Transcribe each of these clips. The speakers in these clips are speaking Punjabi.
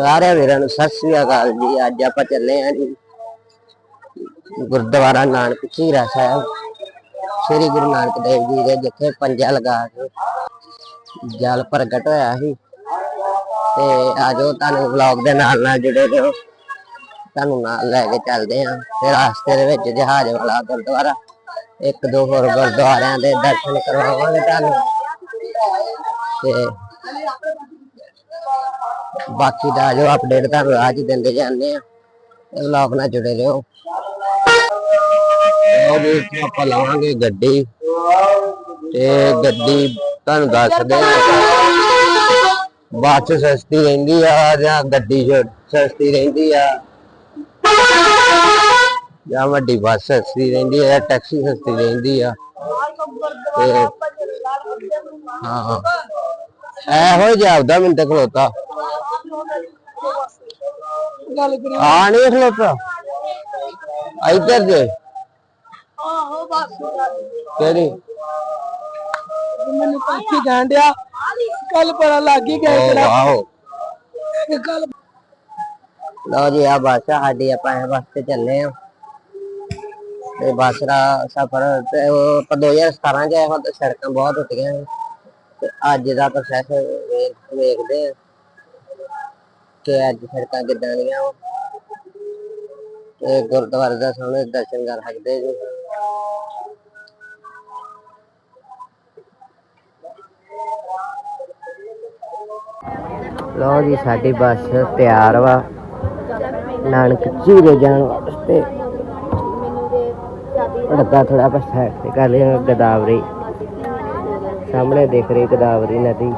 ਸਾਰਿਆਂ ਵੀਰਾਂ ਨੂੰ ਸਤਿ ਸ੍ਰੀ ਅਕਾਲ ਜੀ। ਅੱਜ ਆਪਾਂ ਚੱਲੇ ਆਂ ਜੀ ਗੁਰਦੁਆਰਾ ਨਾਨਕ ਝੀਰਾ ਸਾਹਿਬ। ਸ੍ਰੀ ਗੁਰੂ ਨਾਨਕ ਦੇਵ ਜੀ ਦੇ ਜਿੱਥੇ ਪੰਜਾ ਲਗਾ ਕੇ ਜਲ ਪ੍ਰਗਟ ਹੋਇਆ ਸੀ। ਤੇ ਆਜੋ ਤੁਹਾਨੂੰ ਵਲੌਗ ਦੇ ਨਾਲ ਨਾਲ ਜੁੜੇ ਰਹੋ। ਤੁਹਾਨੂੰ ਨਾਲ ਲੈ ਕੇ ਚੱਲਦੇ ਆਂ ਤੇ ਰਸਤੇ ਦੇ ਵਿੱਚ ਜਹਾਜ਼ ਵਾਲਾ ਗੁਰਦੁਆਰਾ। ਇੱਕ ਦੋ ਹੋਰ ਗੁਰਦੁਆਰਿਆਂ ਦੇ ਦਰਸ਼ਨ ਕਰਵਾਵਾਂਗੇ ਤੁਹਾਨੂੰ। ਤੇ ਬਾਕੀ ਦਾ ਜੋ ਅਪਡੇਟ ਤੁਹਾਨੂੰ ਰਾਹ ਦਿੰਦੇ ਜਾਂਦੇ ਆ। ਇਹ ਵਲੌਗ ਨਾਲ ਜੁੜੇ ਰਹੋ। ਉਹ ਵੀ ਆਪਾਂ ਲਾਵਾਂਗੇ ਗੱਡੀ। ਤੇ ਗੱਡੀ ਤੁਹਾਨੂੰ ਦੱਸਦੇ ਬਾਅਦ ਚ ਸਸਤੀ ਰਹਿੰਦੀ ਆ ਜਾਂ ਗੱਡੀ ਸਸਤੀ ਰਹਿੰਦੀ ਆ? ਜਾਂ ਵੱਡੀ ਬੱਸ ਸਸਤੀ ਰਹਿੰਦੀ ਆ ਜਾਂ ਟੈਕਸੀ ਸਸਤੀ ਰਹਿੰਦੀ ਆ? ਹਾਂ। ਇਹੋ ਜਿਹਾ ਆਪਦਾ ਤੇ ਖਲੋਤਾ। ਗੱਲ ਕਰੀ ਆ ਨਹੀਂ ਖਲੋਤਾ। ਇੱਧਰ ਜੇ। ਆਹੋ ਬਸ। ਕਿਹੜੀ? ਮੈਨੂੰ ਪੰਛੀ ਕਹਿਣ ਡਿਆ। ਕੱਲ ਪਤਾ ਲੱਗ ਹੀ ਉਹ ਤੇਰਾ। ਆਹੋ ਕੱਲ ਲਓ ਜੀ ਆ ਬੱਸ ਸਾਡੀ ਆਪਾਂ ਇਹ ਬੱਸ ਤੇ ਚੱਲੇ ਆ। ਤੇ ਬੱਸ ਦਾ ਸਫ਼ਰ ਤੇ ਉਹ ਆਪਾਂ 2017 ਚ ਆਏ ਹਾਂ ਤੇ ਸੜਕਾਂ ਬਹੁਤ ਟੁੱਟੀਆਂ ਸੀ ਤੇ ਅੱਜ ਦਾ ਪ੍ਰੋਸੈਸ ਵੇਖਦੇ ਆ। ਕਿ ਅੱਜ ਸੜਕਾਂ ਕਿੱਦਾਂ ਦੀਆਂ ਵਾਂ। ਤੇ ਗੁਰਦੁਆਰੇ ਦਾ ਸੋਹਣੇ ਦਰਸ਼ਨ ਕਰ ਸਕਦੇ ਜੀ। ਲਓ ਜੀ, ਸਾਡੀ ਬੱਸ ਤਿਆਰ ਵਾ। ਨਾਨਕ ਝੀਰੇ ਜਾਣ ਵਾਸਤੇ। ਲੱਗਾ ਥੋੜਾ ਆਪਾਂ ਤੇ ਕਰ ਲਿਆ ਗਦਾਵਰੀ। ਸਾਹਮਣੇ ਦਿਖ ਰਹੀ ਗਦਾਵਰੀ ਨਦੀ।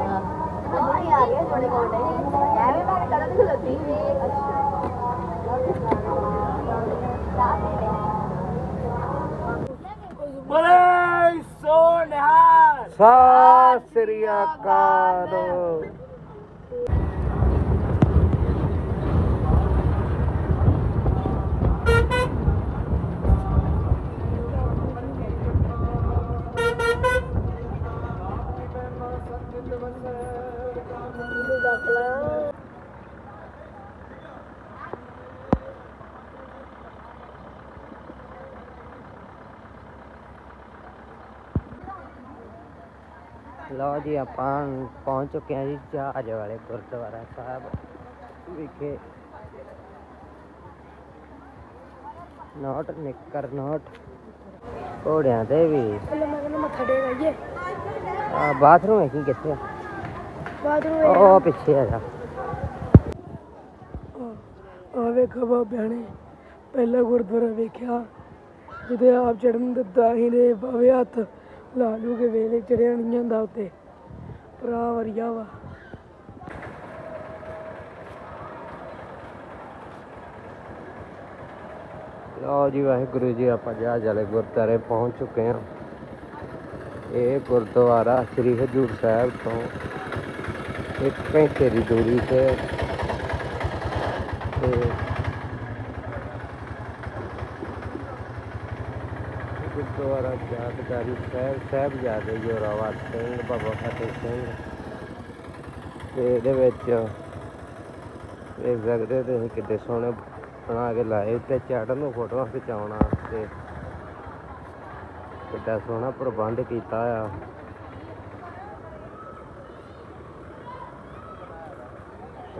ਸੋਹਣਾ ਸਤਿ ਸ੍ਰੀ ਅਕਾਲ। ਲਓ ਜੀ ਆਪਾਂ ਪਹੁੰਚ ਚੁੱਕੇ ਹਾਂ ਜੀ ਜਹਾਜ਼ ਵਾਲੇ ਗੁਰਦੁਆਰਾ ਸਾਹਿਬ ਵਿਖੇ। ਨੋਟ ਨਿੱਕਰ ਨੋਟ। ਘੋੜਿਆਂ ਦੇ ਵੀ। ਪਹਿਲਾਂ ਮੈਂ ਕਹਿੰਦਾ ਮੱਥਾ ਟੇਕ ਆਈਏ। ਆ ਬਾਥਰੂਮ ਹੈ ਕੀ ਕਿੱਥੇ? ਆ? ਬਾਥਰੂਮ ਉਹ ਪਿੱਛੇ ਹੈਗਾ ਆ ਵੇਖੋ ਬਾਬਿਆਂ ਨੇ ਪਹਿਲਾ ਗੁਰਦੁਆਰਾ ਵੇਖਿਆ ਜਿਹਦੇ ਆਪ ਚੜਨ ਦਿੱਤਾ ਹੀ ਨੇ ਬਾਵੇ ਹੱਥ ਲਾ ਲੂ ਕੇ ਵੇਲੇ ਚੜਿਆ ਨਹੀਂ ਜਾਂਦਾ ਉੱਤੇ। ਭਰਾ ਵਰੀਆ ਵਾ। ਲਓ ਜੀ ਵਾਹਿਗੁਰੂ ਜੀ ਆਪਾਂ ਜਹਾਜ਼ ਵਾਲੇ ਗੁਰਦੁਆਰੇ ਪਹੁੰਚ ਚੁੱਕੇ ਹਾਂ। ਇਹ ਗੁਰਦੁਆਰਾ ਸ੍ਰੀ ਹਜੂਰ ਸਾਹਿਬ ਤੋਂ ਇੱਕ ਘੰਟੇ ਦੀ ਦੂਰੀ ਤੇ ਤੇ ਗੁਰਦੁਆਰਾ ਯਾਦਗਾਰੀ ਸਾਹਿਬ ਸਾਹਿਬਜ਼ਾਦੇ ਜੋਰਾਵਰ ਸਿੰਘ, ਬਾਬਾ ਫਤਿਹ ਸਿੰਘ। ਤੇ ਇਹਦੇ ਵਿੱਚ ਵੇਖ ਸਕਦੇ ਤੁਸੀਂ ਕਿੱਡੇ ਸੋਹਣੇ ਬਣਾ ਕੇ ਲਾਏ ਤੇ ਚੜ੍ਹਨ ਨੂੰ ਫੋਟੋਆਂ ਖਿਚਾਉਣਾ ਤੇ ਕਿੱਡਾ ਸੋਹਣਾ ਪ੍ਰਬੰਧ ਕੀਤਾ ਆ।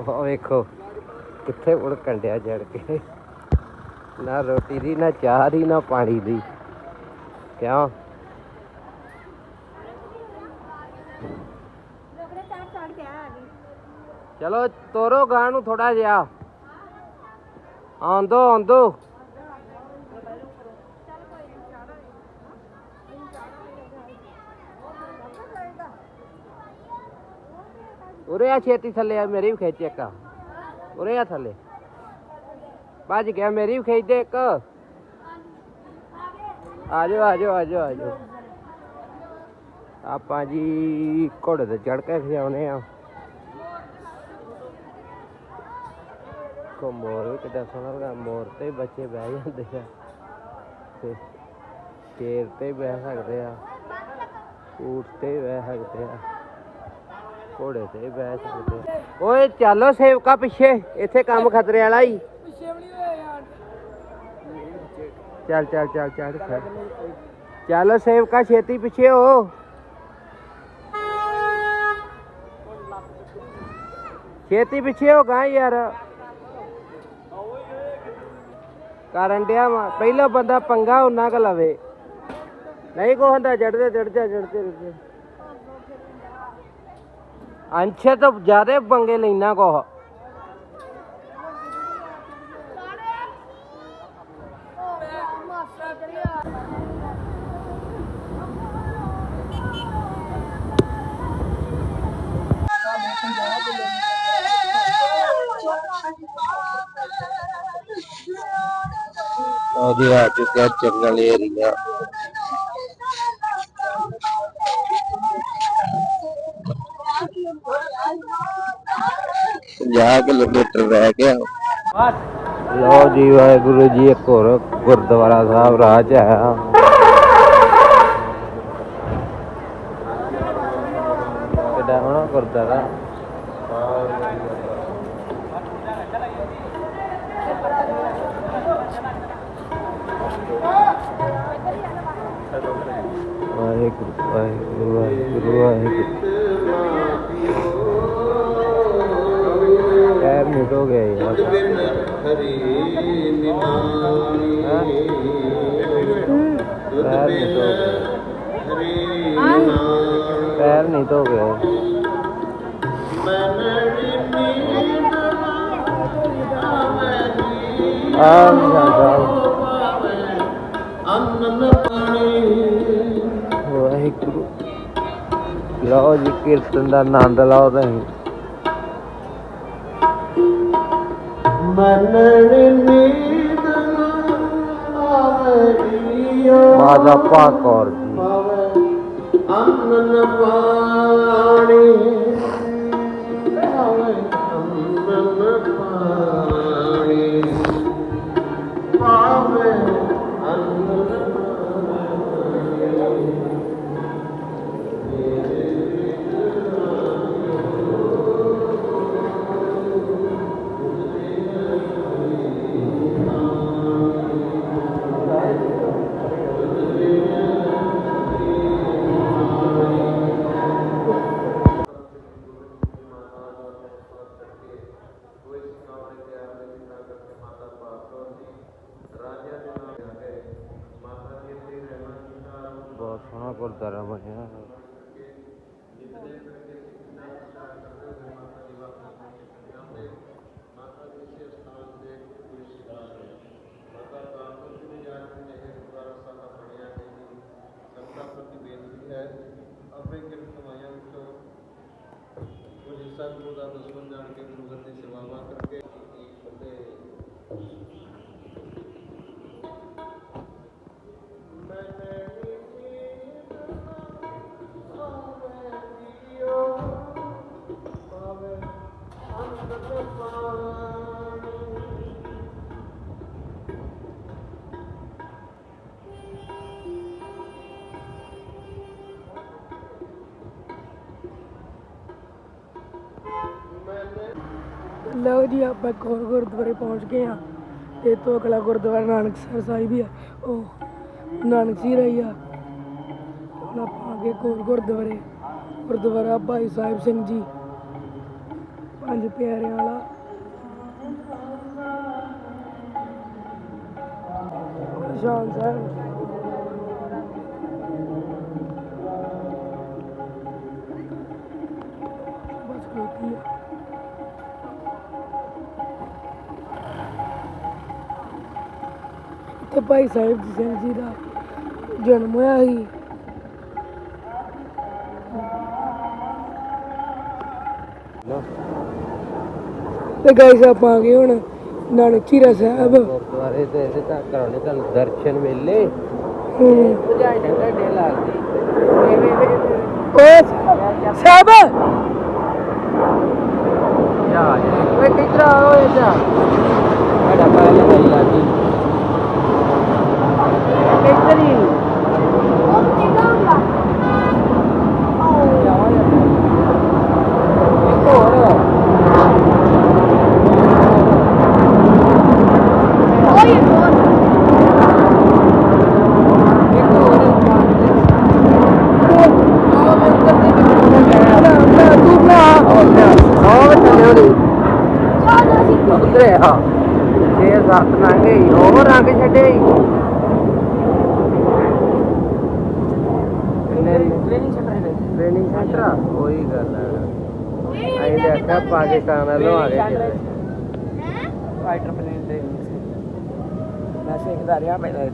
ਉਹ ਵੇਖੋ ਕਿੱਥੇ ਉੜ ਕੰਡਿਆ ਜੜ ਕੇ। ਨਾ ਰੋਟੀ ਦੀ ਨਾ ਚਾਹ ਦੀ ਨਾ ਪਾਣੀ ਦੀ। ਕਿਉਂ? ਚਲੋ ਤੋਰੋ ਗਾਂ ਨੂੰ ਥੋੜਾ ਜਿਹਾ। ਆਂਦੋ ਆਂਦੋ ਆ ਛੇਤੀ ਥੱਲੇ ਆ, ਮੇਰੀ ਵੀ ਖਿੱਚ ਇੱਕ। ਉਰੇ ਆ ਥੱਲੇ। ਭੱਜ ਗਿਆ, ਮੇਰੀ ਵੀ ਖਿੱਚ ਦੇ ਇੱਕ। ਆ ਜਾਓ ਆ ਜਾਓ ਆ ਜਾਓ ਆ ਜਾਓ ਆਪਾਂ ਜੀ ਘੋੜੇ ਤੇ ਚੜ ਕੇ ਖਿਆਉਨੇ ਆ। ਕੋ ਮੋਰ ਵੀ ਕਿੱਡਾ ਸੋਹਣਾ ਲੱਗਾ, ਮੋਰ ਤੇ ਬੱਚੇ ਬਹਿ ਜਾਂਦੇ ਆ। ਤੇ ਸ਼ੇਰ ਤੇ ਬਹਿ ਸਕਦੇ ਆ। ਊਠ ਤੇ ਬਹਿ ਸਕਦੇ ਆ। ਘੋੜੇ ਤੇ ਬਹਿ ਸਕਦੇ। ਓਏ ਚੱਲੋ ਸੇਵਕਾ ਪਿੱਛੇ। ਇੱਥੇ ਕੰਮ ਖਤਰੇ ਵਾਲਾ ਹੀ। ਪਿੱਛੇ ਵੀ ਨਹੀਂ ਹੋਇਆ ਯਾਰ। ਚੱਲ ਚੱਲ ਚੱਲ ਚੱਲ ਫਿਰ। ਚੱਲ ਸੇਵਕਾ ਛੇਤੀ ਪਿੱਛੇ ਹੋ। ਛੇਤੀ ਪਿੱਛੇ ਹੋ ਗਾ ਯਾਰ। ਕਰਨ ਡਿਆ ਵਾ। ਪਹਿਲਾ ਬੰਦਾ ਪੰਗਾ ਉਹਨਾਂ ਕ ਲਵੇ। ਨਹੀਂ ਕੋ ਹੁੰਦਾ ਚੜਦੇ ਚੜਦੇ ਚੜਦੇ ਅੰਸ਼ੇ ਤੋਂ ਜ਼ਿਆਦਾ ਪੰਗੇ ਲੈਣਾ ਕੋ ਉਹਦੀ ਆ ਚੁੱਕਿਆ ਚੰਗਲ ਏਰੀਆ ਪੰਜਾਹ ਕਿਲੋਮੀਟਰ ਰਹਿ ਗਿਆ ਲੋ ਜੀ, ਵਾਹਿਗੁਰੂ ਜੀ, ਇੱਕ ਹੋਰ ਗੁਰਦੁਆਰਾ ਸਾਹਿਬ ਰਾਹ ਚ ਆਇਆ। ਕਿਹੜਾ ਹੋਣਾ ਗੁਰਦੁਆਰਾ। ਵਾਹਿਗੁਰੂ ਵਾਹਿਗੁਰੂ ਵਾਹਿਗੁਰੂ ਵਾਹਿਗੁਰੂ ਪੈਰ ਮਿਟ ਹੋ ਗਏ ਯਾਰ ਹੈਂ? ਪੈਰ ਨਹੀਂ ਧੋ ਗਏ। ਪੈਰ ਨਹੀਂ ਧੋ ਗਏ ਵਾਹਿਗੁਰੂ। ਲਓ ਜੀ, ਕੀਰਤਨ ਦਾ ਆਨੰਦ ਲਓ ਤੁਸੀਂ। ਮਾਤਾ ਪਾਕੌਰ ਜੀ। ਅੰਨ ਪਾਣੀ ਬਹੁਤ ਸੋਹਣਾ ਗੁਰਦੁਆਰਾ ਬਣਿਆ ਹੈ। ਆਪੇ ਕਿਰਤ ਕਮਾਈਆਂ ਵਿੱਚੋਂ ਕੁਝ ਹਿੱਸਾ ਗੁਰੂ ਲਓ ਜੀ, ਆਪਾਂ ਇੱਕ ਹੋਰ ਗੁਰਦੁਆਰੇ ਪਹੁੰਚ ਗਏ ਆ ਤੇ ਤੋਂ ਅਗਲਾ ਗੁਰਦੁਆਰਾ ਨਾਨਕਸਰ ਸਾਹਿਬ ਹੀ ਆ। ਉਹ ਨਾਨਕ ਜੀ ਰਹੀ ਆ। ਹੁਣ ਆਪਾਂ ਅੱਗੇ ਇੱਕ ਹੋਰ ਗੁਰਦੁਆਰੇ। ਗੁਰਦੁਆਰਾ ਭਾਈ ਸਾਹਿਬ ਸਿੰਘ ਜੀ। ਪੰਜ ਪਿਆਰਿਆਂ ਵਾਲਾ। ਨਿਸ਼ਾਨ ਸਾਹਿਬ। ਭਾਈ ਸਾਹਿਬ ਸਿੰਘ ਜੀ ਦਾ ਜਨਮ ਹੋਇਆ ਸੀ। ਤੇ ਗਾਇਸ ਆਪਾਂ ਆ ਗਏ ਹੁਣ ਨਾਨਕ ਚੀਰਾ ਸਾਹਿਬ। ਗੁਰਦੁਆਰੇ ਤੇ ਇਹਦੇ ਤਾਂ ਕਰਾਉਣੇ ਤੁਹਾਨੂੰ ਦਰਸ਼ਨ ਮੇਲੇ। ਹੂੰ। ਬੁਝਾਈ ਡੰਡਾ ਡੇ ਲੱਗਦੀ ਓਏ ਸਾਹਿਬ! ਜਾ ਓਏ ਕਿੱਧਰ ਆ ਓਏ ਜਾ ਸਾਡਾ ਪਾਇਲ ਲਈ ਲੱਗੀ ਕਿੱਧਰ ਹੀ ਹੋਣੀ ਉਧਰੇ ਆ ਛੇ ਲੰਘੇ ਈ, ਉਹ ਰੰਗ ਛੱਡੇ ਈ। ਟ੍ਰੇਨਿੰਗ ਸੈਂਟਰ ਹੈ ਟ੍ਰੇਨਿੰਗ ਸੈਂਟਰ ਉਹੀ ਗੱਲ ਆ ਅਸੀਂ ਦੇਖਿਆ ਪਾਕਿਸਤਾਨ ਵੱਲੋਂ ਆ ਗਏ। ਫਾਈਟਰ ਪਲੇਨ ਦੇ ਮੈਂ ਸਿੱਖਦਾ ਰਿਹਾ ਪਹਿਲਾਂ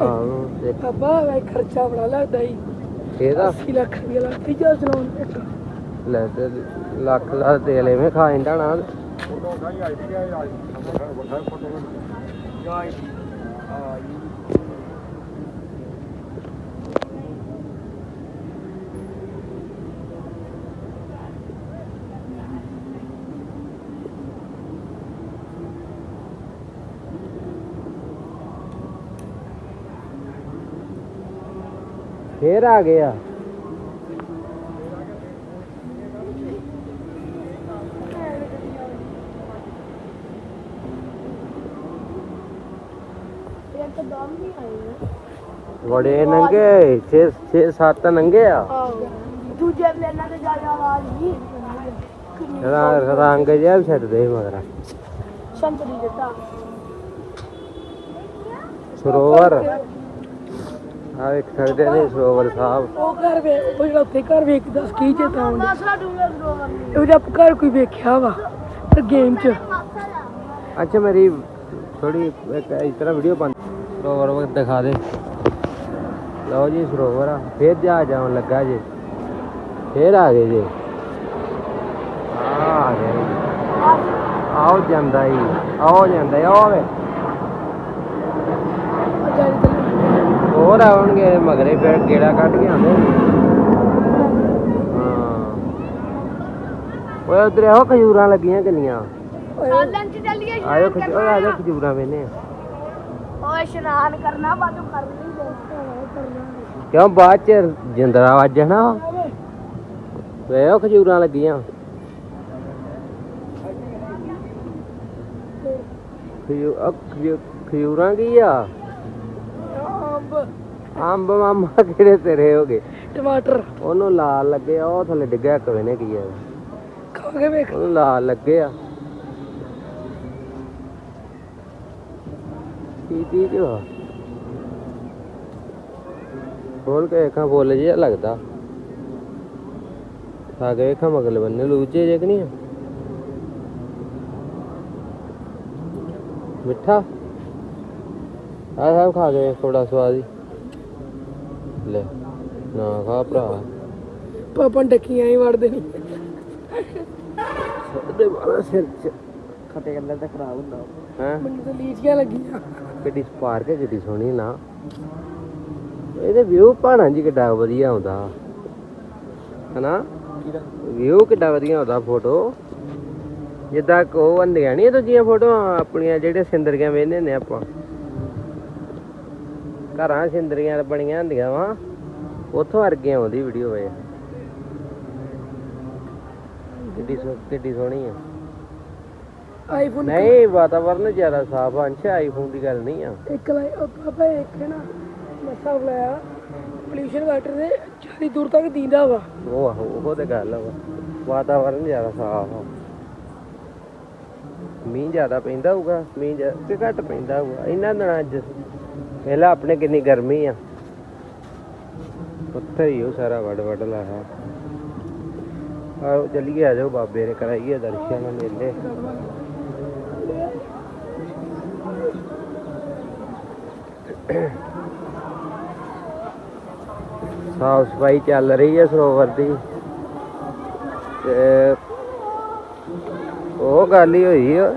ਆਹੋ ਤੇ ਬਾਬਾ ਵੇ ਖਰਚਾ ਬੜਾ ਲੱਗਦਾ ਹੀ ਇਹਦਾ 80 ਲੱਖ ਰੁਪਏ ਲੱਗਦਾ ਜਾ ਚਲਾਉਣ ਇੱਕ। ਲੈ ਤੇ ਲੱਖ ਦਾ ਤੇਲ ਐਵੇਂ ਖਾ ਜਾਂਦਾ ਨਾ। ਫੇਰ ਆ ਗਿਆ ਬੜੇ ਨੰਗੇ 6 6 7 ਨੰਗੇ ਆ। ਦੂਜੇ ਪਲੇਨਾਂ ਤੇ ਜਾ ਜਾ ਆਵਾਜ਼ ਨਹੀਂ ਰਾਂ- ਰੰਗ ਜਿਹਾ ਵੀ ਛੱਡਦੇ ਸੀ ਮਗਰ। ਸੰਤਰੀ ਜੱਟਾ ਸਰੋਵਰ। ਆ ਵੇਖ ਸਕਦੇ ਨੇ ਸਰੋਵਰ ਸਾਹਿਬ। ਉਹ ਘਰ ਵੇ ਉਹ ਜਿਹੜਾ ਉੱਥੇ ਘਰ ਵੇਖਦਾ ਕੀ ਚੇਤਾ ਆਉਂਦਾ? ਦਸਰਾ ਡੂੰਗਾ ਸਰੋਵਰ ਨਹੀਂ ਉਹ ਜਿਹੜਾ ਘਰ ਕੋਈ ਵੇਖਿਆ ਵਾ ਤੇ ਗੇਮ 'ਚ। ਅੱਛਾ ਮੇਰੀ ਥੋੜੀ ਇੱਕ ਇਸ ਤਰ੍ਹਾਂ ਵੀਡੀਓ ਬਣ ਸਰੋਵਰ ਵਕ ਦਿਖਾ ਦੇ। ਲਓ ਜੀ ਸਰੋਵਰ ਆ ਫੇਰ ਜਾ ਜਾਉਣ ਲੱਗਾ ਜੀ। ਫੇਰ ਆ ਗਏ ਜੀ। ਆ ਆ ਗਏ ਆਓ ਜਾਂਦਾ ਹੀ ਆਓ ਜਾਂਦਾ ਈ, ਆਓ ਵੇ ਹੋਰ ਆਉਣਗੇ ਮਗਰੇ ਫਿਰ ਗੇੜਾ ਕੱਢ ਕੇ ਆਉਂਦੇ ਹਾਂ। ਓਏ ਉਧਰ ਆਓ ਖਜੂਰਾਂ ਲੱਗੀਆਂ ਕਿੰਨੀਆਂ। ਲੰਚ ਚੱਲੀਏ ਆਇਓ ਖਜੂ ਓਏ ਆਜੋ ਖਜੂਰਾਂ ਵੇਨੇ ਓਏ ਇਸ਼ਨਾਨ ਕਰਨਾ ਬਾਅਦ ਕਰ ਨਹੀਂ ਕਰਨਾ ਕਿਉਂ ਬਾਅਦ ਚ ਜਿੰਦਰਾ ਵੱਜਣਾ ਵੇ? ਉਹ ਖਜੂਰਾਂ ਲੱਗੀਆਂ। ਖਜੂਰਾਂ ਕੀ ਆ? ਅੰਬ। ਅੰਬ ਮਾਮਾ ਕਿਹੜੇ ਤੇਰੇ ਹੋ ਗਏ? ਟਮਾਟਰ। ਉਹਨੂੰ ਲਾਲ ਲੱਗੇ ਉਹ ਥੱਲੇ ਡਿੱਗਿਆ ਕਵੇ ਨੇ ਕੀ ਆ। ਖਾ ਕੇ ਵੇਖ। ਉਹਨੂੰ ਲਾਲ ਲੱਗੇ ਆ। ਕੀ ਚੀਜ਼ ਆ ਖੋਲ ਕੇ ਵੇਖਾਂ ਫੁੱਲ ਜਿਹਾ ਲੱਗਦਾ। ਖਾ ਕੇ ਵੇਖਾਂ ਮਗਲ ਬੰਨੇ ਲੂਚੇ ਜੇ ਕਿ ਨਹੀਂ? ਆ? ਮਿੱਠਾ? ਆ ਸਭ ਖਾ ਕੇ ਥੋੜਾ ਸਵਾਦ ਹੀ। ਲੈ ਨਾ ਖਾ ਭਰਾ। ਪਾਪਾ ਡੱਕੀਆਂ ਹੀ ਵੜਦੇ ਨਹੀਂ ਦੇ ਵਾਲਾ ਸਿਰ ਚ। ਖੱਟੇ ਗੱਲਾਂ ਤਾਂ ਖਰਾਬ ਹੁੰਦਾ। ਹੈ? ਮੈਨੂੰ ਤਾਂ ਲੀਚੀਆਂ ਲੱਗੀਆਂ। ਗੱਡੀ ਪਾਰਕ ਹੈ ਗੱਡੀ ਸੋਹਣੀ ਨਾ। ਇਹਦੇ ਵਿਊ ਪਹਾੜਾਂ ਜੀ ਕਿੱਡਾ ਵਧੀਆ ਆਉਂਦਾ। ਹਨਾ? ਵਿਊ ਕਿੱਡਾ ਵਧੀਆ ਆਉਂਦਾ ਫੋਟੋ। ਜਿੱਦਾਂ ਕੋ ਹੁੰਦੀਆਂ ਨਹੀਂ ਦੂਜੀਆਂ ਫੋਟੋਆਂ, ਆਪਣੀਆਂ ਜਿਹੜੇ ਸਿੰਦਰੀਆਂ ਵੇਖਦੇ ਨੇ ਆਪਾਂ। ਘਰਾਂ ਸਿੰਦਰੀਆਂ ਬਣੀਆਂ ਹੁੰਦੀਆਂ ਵਾ। ਉੱਥੋਂ ਅਰਗੇ ਆਉਂਦੀ ਵੀਡੀਓ ਵੇ। ਕਿੱਡੀ ਸੋ, ਕਿੱਡੀ ਸੋਹਣੀ ਆ। ਆਈਫੋਨ ਨਹੀਂ ਵਾਤਾਵਰਨ ਜ਼ਿਆਦਾ ਸਾਫ਼ ਆ ਅੰਸ਼ ਆਈਫੋਨ ਦੀ ਗੱਲ ਨਹੀਂ ਆ। ਇੱਕ ਲਾਈ ਉਹ ਇੱਕ ਨਾ ਮਸਾ ਬੁਲਾਇਆ। ਪੋਲੂਸ਼ਨ ਵਾਟਰ ਦੇ ਚਾਰੀ ਦੂਰ ਤੱਕ ਦੀਂਦਾ ਵਾ। ਉਹ ਆਹੋ ਉਹ ਤੇ ਗੱਲ ਵਾ। ਵਾਤਾਵਰਨ ਜ਼ਿਆਦਾ ਸਾਫ਼ ਆ। ਮੀਂਹ ਜ਼ਿਆਦਾ ਪੈਂਦਾ ਹੋਊਗਾ ਮੀਂਹ ਕਿ ਘੱਟ ਪੈਂਦਾ ਹੋਊਗਾ। ਇਹਨਾਂ ਦਿਨਾਂ ਅੱਜ। ਪਹਿਲਾਂ ਆਪਣੇ ਕਿੰਨੀ ਗਰਮੀ ਆ। ਉੱਥੇ ਹੀ ਉਹ ਸਾਰਾ ਵੜ ਵੜ ਲਾਇਆ। ਆਓ ਚੱਲੀਏ ਆ ਜਾਓ ਬਾਬੇ ਨੇ ਕਰਾਈਏ ਦਰਸ਼ਨ ਮੇਲੇ। ਸਾਫ਼ ਸਫ਼ਾਈ ਚੱਲ ਰਹੀ ਹੈ ਸਰੋਵਰ ਦੀ। ਤੇ ਉਹ ਗੱਲ ਹੀ ਹੋਈ ਆ।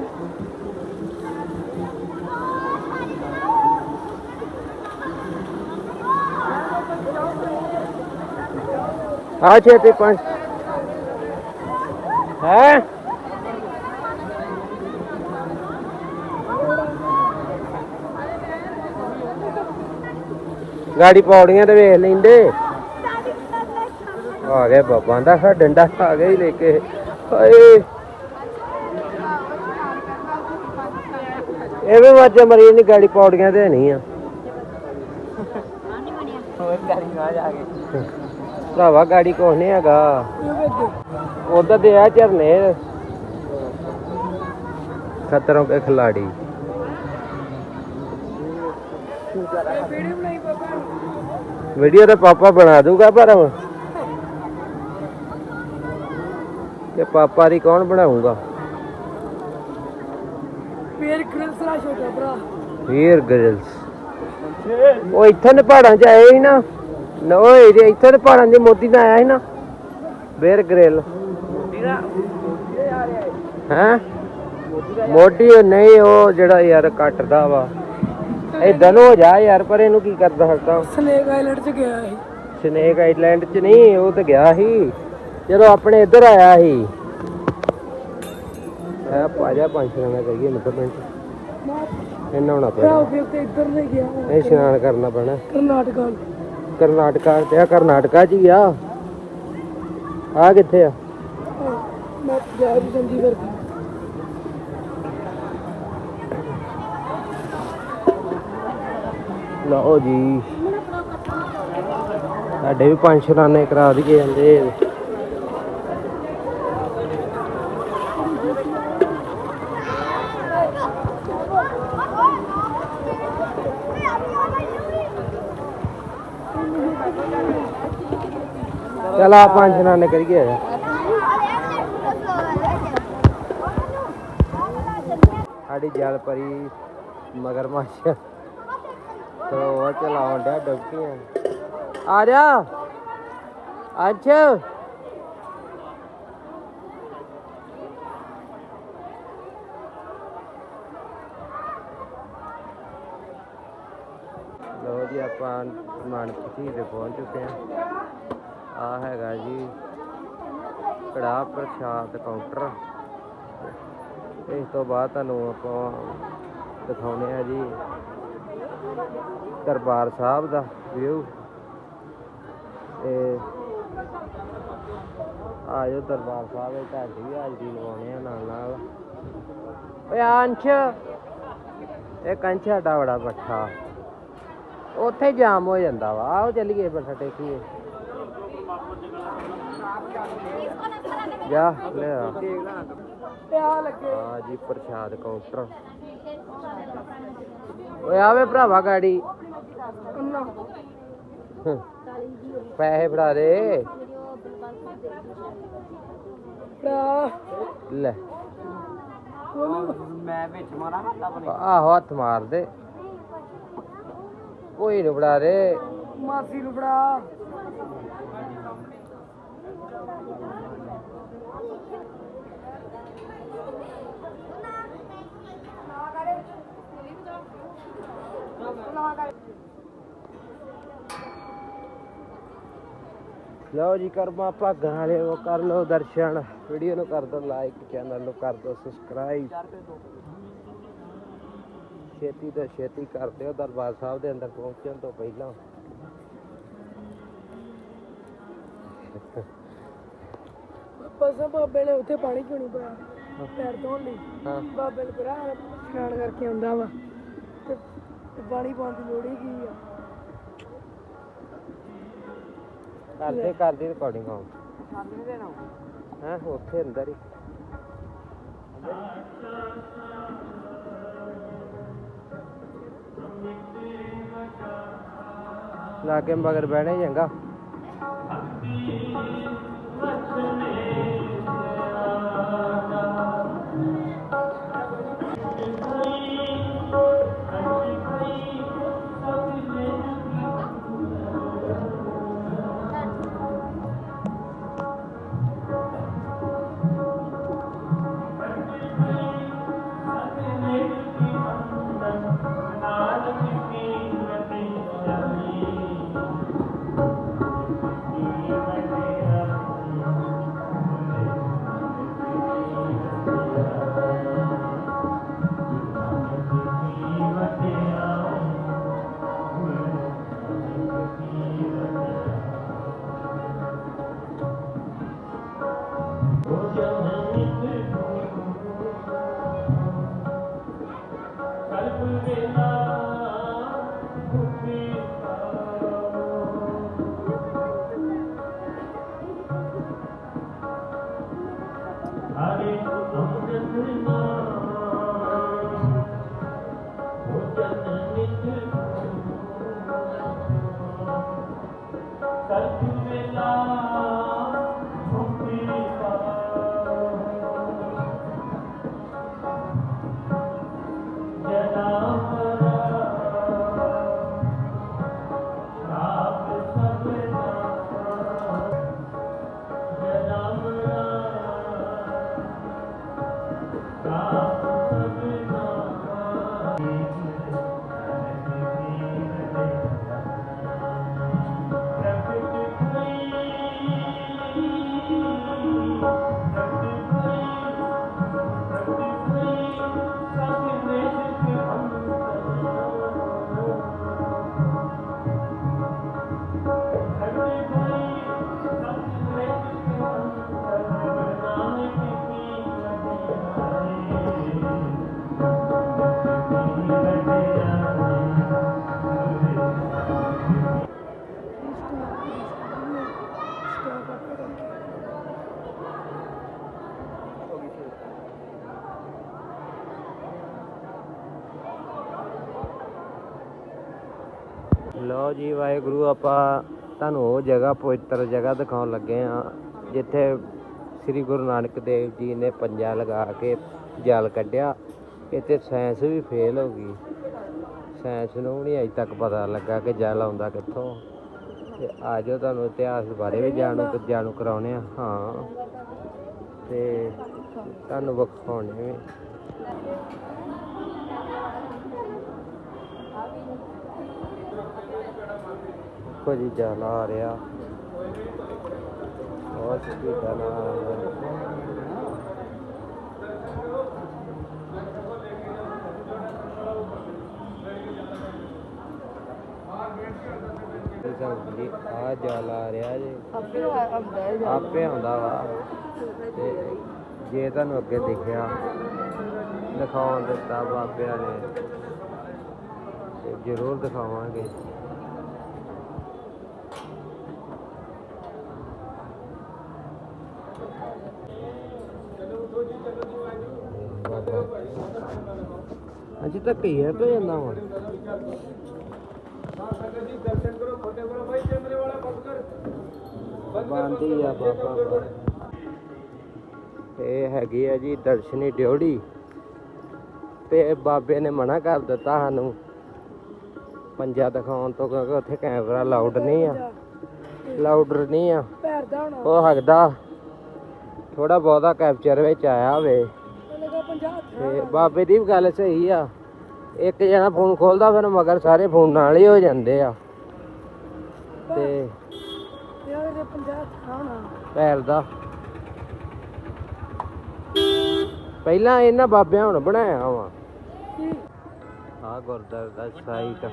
ਆ ਛੇਤੀ ਪੰਜ। ਹੈ? ਗਾੜੀ ਪੌੜੀਆਂ ਤੇ ਵੇਖ ਲੈਂਦੇ। ਆ ਗਏ ਬਾਬਾ ਦਾ ਸਾ ਡੰਡਾ ਆ ਗਿਆ ਹੀ ਲੈ ਕੇ। ਓਏ ਇਹ ਵੀ ਵਾਜ ਮਰੀ ਨਹੀਂ ਗਾੜੀ ਪੌੜੀਆਂ ਤੇ ਨਹੀਂ ਆ। ਭਰਾਵਾ ਗਾੜੀ ਕੋਹ ਨਹੀਂ ਹੈਗਾ। ਉਧਰ ਦੇ ਆ ਝਰਨੇ। ਖਤਰੋਂ ਕੇ ਖਿਲਾੜੀ। ਵੀਡੀਓ ਤਾਂ ਪਾਪਾ ਬਣਾ ਦੂਗਾ ਪਰ ਕਿ ਪਾਪਾ ਦੀ ਕੌਣ ਬਣਾਊਗਾ? ਫੇਰ ਗ੍ਰਿਲਸ ਦਾ ਛੋਟਾ ਭਰਾ। ਫੇਰ ਗ੍ਰਿਲਸ ਉਹ ਇੱਥੇ ਨੇ ਪਹਾੜਾਂ 'ਚ ਆਏ ਸੀ ਨਾ। ਨਾ ਇਹ ਇੱਥੇ ਨੇ ਪਹਾੜਾਂ 'ਚ ਮੋਦੀ ਨਾਲ ਆਇਆ ਸੀ ਨਾ। ਫੇਰ ਗ੍ਰਿਲ ਹੈ? ਮੋਦੀ ਨਹੀਂ ਉਹ ਜਿਹੜਾ ਯਾਰ ਕੱਟਦਾ ਵਾ। ਏਦਾਂ ਨੂੰ ਹੋ ਜਾ ਯਾਰ ਪਰ ਇਹਨੂੰ ਕੀ ਕਰਦਾ ਹੱਕਾਂ ਸਨੇਕ ਆਈਲੈਂਡ ਚ ਗਿਆ ਸੀ। ਸਨੇਕ ਆਈਲੈਂਡ 'ਚ ਨਹੀਂ ਉਹ ਤੇ ਗਿਆ ਸੀ। ਜਦੋਂ ਆਪਣੇ ਇੱਧਰ ਆਇਆ ਸੀ। ਆ ਪਾਜਾ ਪੰਜ ਨਾ ਕਰੀਏ ਮਿੰਟ ਮਿੰਟ। ਇਹਨਾਂ ਹੋਣਾ ਪੈਣਾ। ਫਿਰ ਤੇ ਇੱਧਰ ਲੈ ਗਿਆ। ਇਹ ਇਸ਼ਨਾਨ ਕਰਨਾ ਪੈਣਾ। ਕਰਨਾਟਕਾ। ਕਰਨਾਟਕਾ ਤੇ ਆ ਕਰਨਾਟਕਾ ਚ ਹੀ ਆ। ਆ ਕਿੱਥੇ ਆ? ਮੈਂ ਪੰਜਾਬ ਚੰਡੀਗੜ੍ਹ। ਤੋਂ। ਲਓ ਜੀ। ਸਾਡੇ ਵੀ ਪੰਜ ਸ਼ਰਾਨੇ ਕਰਾ ਦਈਏ ਜਾਂਦੇ ਚਲਾ ਪੰਜ ਸ਼ਰਾਨੇ ਕਰੀਏ। ਸਾਡੀ ਜਲ ਪਰੀ ਮਗਰਮੱਛ। ਤੋ ਚਲਾਉਣ ਡਿਆ ਡੁੱਬਕੀਆਂ ਆ ਜਾ ਅੱਜ? ਲੋ ਜੀ, ਆਪਾਂ ਮਾਨਪਤੀ ਦੇ ਪਹੁੰਚ ਚੁੱਕੇ ਹਾਂ। ਆ ਹੈਗਾ ਜੀ ਕੜਾ ਪ੍ਰਸ਼ਾਦ ਕਾਊਂਟਰ ਇਸ ਤੋਂ ਬਾਅਦ ਤੁਹਾਨੂੰ ਆਪਾਂ ਦਿਖਾਉਣੇ ਆ ਜੀ ਦਰਬਾਰ ਸਾਹਿਬ ਦਾ ਵਿਊ। ਤੇ ਆਜੋ ਦਰਬਾਰ ਸਾਹਿਬ ਵਿੱਚ ਤੁਹਾਡੀ ਵੀ ਹਾਜ਼ਰੀ ਲਵਾਉਣੇ ਆ ਨਾਲ ਨਾਲ। ਓਏ ਅੰਸ਼ ਇਹ ਕੰਚ ਸਾਡਾ ਬੜਾ ਪੱਠਾ। ਉੱਥੇ ਜਾਮ ਹੋ ਜਾਂਦਾ ਵਾ। ਆਓ ਚੱਲੀਏ ਮੱਥਾ ਟੇਕੀਏ ਜਾ ਲੈ ਆ ਪਿਆ ਲੱਗੇ। ਆ ਜੀ ਪ੍ਰਸ਼ਾਦ ਕਾਊਂਟਰ ਓਏ ਆਵੇ ਭਰਾਵਾ ਗਾੜੀ। ਪੈਸੇ ਫੜਾ ਦੇ। ਭਰਾ। ਲੈ। ਮੈਂ ਵਿੱਚ ਮਾਰਾ ਹੱਥ ਆਪਣੇ ਆਹੋ ਹੱਥ ਮਾਰ ਦੇ। ਕੋਈ ਨੀ ਫੜਾ ਦੇ। ਮਾਸੀ ਨੂੰ ਫੜਾ। ਲਓ ਜੀ ਕਰਮਾ ਭਾਗਾਂ ਵਾਲੇ ਉਹ ਕਰ ਲਓ ਦਰਸ਼ਨ। ਵੀਡੀਓ ਨੂੰ ਕਰ ਦਿਓ ਲਾਈਕ ਚੈਨਲ ਨੂੰ ਕਰ ਦਿਓ ਸਬਸਕ੍ਰਾਈਬ ਛੇਤੀ ਤੋਂ ਛੇਤੀ ਕਰ ਦਿਓ ਦਰਬਾਰ ਸਾਹਿਬ ਦੇ ਅੰਦਰ ਪਹੁੰਚਣ ਤੋਂ ਪਹਿਲਾਂ। ਬਸ ਬਾਬੇ ਨੇ ਉੱਥੇ ਪਾਣੀ ਕਿਉਂ ਨਹੀਂ ਪਾਇਆ? ਪੈਰ ਧੋਣ ਲਈ। ਹਾਂ। ਬਾਬੇ ਨੇ ਭਰਾ ਇਸ਼ਨਾਨ ਕਰਕੇ ਆਉਂਦਾ ਵਾ। ਪਾਣੀ ਪਾਉਣ ਦੀ ਲੋੜ ਹੀ ਕੀ ਆ। ਕਰਦੇ ਕਰਦੇ ਰਿਕਾਰਡਿੰਗ ਆਉਂ ਹੈ ਉੱਥੇ ਅੰਦਰ ਹੀ। ਲਾ ਕੇ ਮਗਰ ਬਹਿਣੇ ਚੰਗਾ। ਗੁਰੂ, ਆਪਾਂ ਤੁਹਾਨੂੰ ਉਹ ਜਗ੍ਹਾ, ਪਵਿੱਤਰ ਜਗ੍ਹਾ ਦਿਖਾਉਣ ਲੱਗੇ ਆ ਜਿੱਥੇ ਸ੍ਰੀ ਗੁਰੂ ਨਾਨਕ ਦੇਵ ਜੀ ਨੇ ਪੰਜਾ ਲਗਾ ਕੇ ਜਲ ਕੱਢਿਆ। ਇੱਥੇ ਸਾਇੰਸ ਵੀ ਫੇਲ ਹੋ ਗਈ। ਸਾਇੰਸ ਨੂੰ ਵੀ ਨਹੀਂ ਅਜੇ ਤੱਕ ਪਤਾ ਲੱਗਾ ਕਿ ਜਲ ਆਉਂਦਾ ਕਿੱਥੋਂ। ਤੇ ਆਜੋ ਤੁਹਾਨੂੰ ਇਤਿਹਾਸ ਬਾਰੇ ਵੀ ਜਾਣੂ ਜਾਣੂ ਕਰਾਉਣੇ ਆ ਹਾਂ। ਤੇ ਤੁਹਾਨੂੰ ਵਿਖਾਉਣੇ ਵੀ। ਦੇਖੋ ਜੀ ਜਲ ਆ ਰਿਹਾ ਬਹੁਤ ਹੀ ਜਲ ਆ? ਰਿਹਾ ਜੀ। ਆ ਜਲ ਆ ਰਿਹਾ ਜੀ ਆਪੇ ਆਉਂਦਾ ਵਾ। ਤੇ ਜੇ ਤੁਹਾਨੂੰ ਅੱਗੇ ਦਿਖਿਆ ਦਿਖਾਉਣ ਦਿੱਤਾ ਬਾਬਿਆਂ ਨੇ ਤੇ ਜ਼ਰੂਰ ਦਿਖਾਵਾਂਗੇ। ਅਜੇ ਤੱਕ ਹੀ ਹੈ ਪੇ ਜਾਂਦਾ ਵਾ। ਬਾਂਦੀ ਆ ਬਾਬਾ ਇਹ ਹੈਗੀ ਆ ਜੀ ਦਰਸ਼ਨੀ ਡਿਉੜੀ ਤੇ ਬਾਬੇ ਨੇ ਮਨਾ ਕਰ ਦਿੱਤਾ ਸਾਨੂੰ। ਪੰਜਾ ਦਿਖਾਉਣ ਤੋਂ ਕਿਉਂਕਿ ਉੱਥੇ ਕੈਮਰਾ ਲਾਊਡ ਨਹੀਂ ਆ। ਲਾਊਡਰ ਨਹੀਂ ਆ। ਉਹ ਹੱਗਦਾ। ਥੋੜਾ ਬਹੁਤਾ ਕੈਪਚਰ ਵਿੱਚ ਆਇਆ ਹੋਵੇ। ਤੇ ਬਾਬੇ ਦੀ ਵੀ ਗੱਲ ਸਹੀ ਆ। ਇੱਕ ਜਣਾ ਫੋਨ ਖੋਲਦਾ ਫਿਰ ਮਗਰ ਸਾਰੇ ਫੋਨ ਨਾਲ ਹੀ ਹੋ ਜਾਂਦੇ ਆ। ਤੇ ਯਾਰ ਇਹਦੇ 50 ਹੱਥ ਹੋਣਾ ਪੈਰ ਦਾ। ਪਹਿਲਾਂ ਇਹਨਾਂ ਬਾਬਿਆਂ ਹੁਣ ਬਣਾਇਆ ਵਾ। ਆ ਗੁਰਦੁਆਰੇ ਦਾ ਸਾਈਟ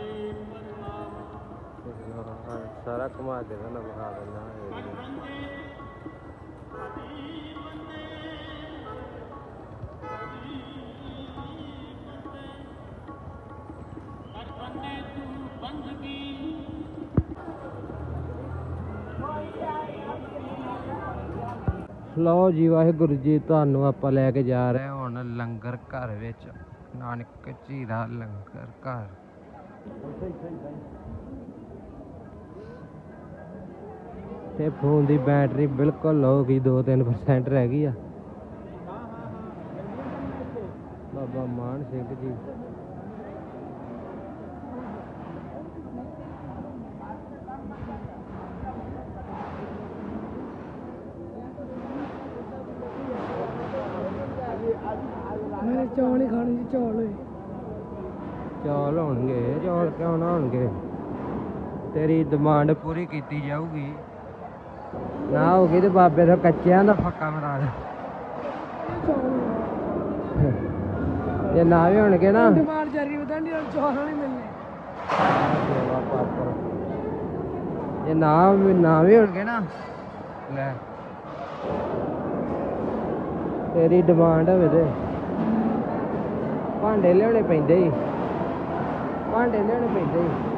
ਸਾਰਾ ਘੁਮਾ ਤੁਹਾਨੂੰ ਵਿਖਾ ਦਿੰਦਾ। ਲਓ ਜੀ ਵਾਹਿਗੁਰੂ ਜੀ, ਤੁਹਾਨੂੰ ਆਪਾਂ ਲੈ ਕੇ ਜਾ ਰਹੇ ਹੁਣ ਲੰਗਰ ਘਰ ਵਿੱਚ। ਨਾਨਕ ਝੀਰਾ ਲੰਗਰ ਘਰ। ਤੇ ਫੋਨ ਦੀ ਬੈਟਰੀ ਬਿਲਕੁਲ ਲੋ ਗਈ 2-3% ਰਹਿ ਗਈ ਆ। ਬਾਬਾ ਮਾਨ ਸਿੰਘ ਜੀ। ਚੌਲ ਹੀ ਖਾਣੇ ਸੀ ਚੌਲ ਹੋਏ। ਚੌਲ ਹੋਣਗੇ ਚੌਲ ਕਿਉਂ ਨਾ ਹੋਣਗੇ? ਤੇਰੀ ਡਿਮਾਂਡ ਪੂਰੀ ਕੀਤੀ ਜਾਊਗੀ। ਨਾ ਹੋਗੀ ਤੇ ਬਾਬੇ ਤੋਂ ਕੱਚਿਆਂ ਦਾ ਫੱਕਾ ਮਰਾ ਦੇ ਜੇ ਨਾ ਵੀ ਹੋਣਗੇ ਨਾ। ਡਿਮਾਂਡ ਜਾਰੀ ਨਾਲ ਚੌਲ ਨਹੀਂ ਮਿਲਨੇ ਜੇ ਨਾ ਵੀ ਨਾ ਵੀ ਹੋਣਗੇ ਨਾ ਲੈ। ਤੇਰੀ ਡਿਮਾਂਡ ਹੋਵੇ ਤੇ। ਭਾਂਡੇ ਲਿਆਉਣੇ ਪੈਂਦੇ ਹੀ ਭਾਂਡੇ ਲਿਆਉਣੇ ਪੈਂਦੇ ਹੀ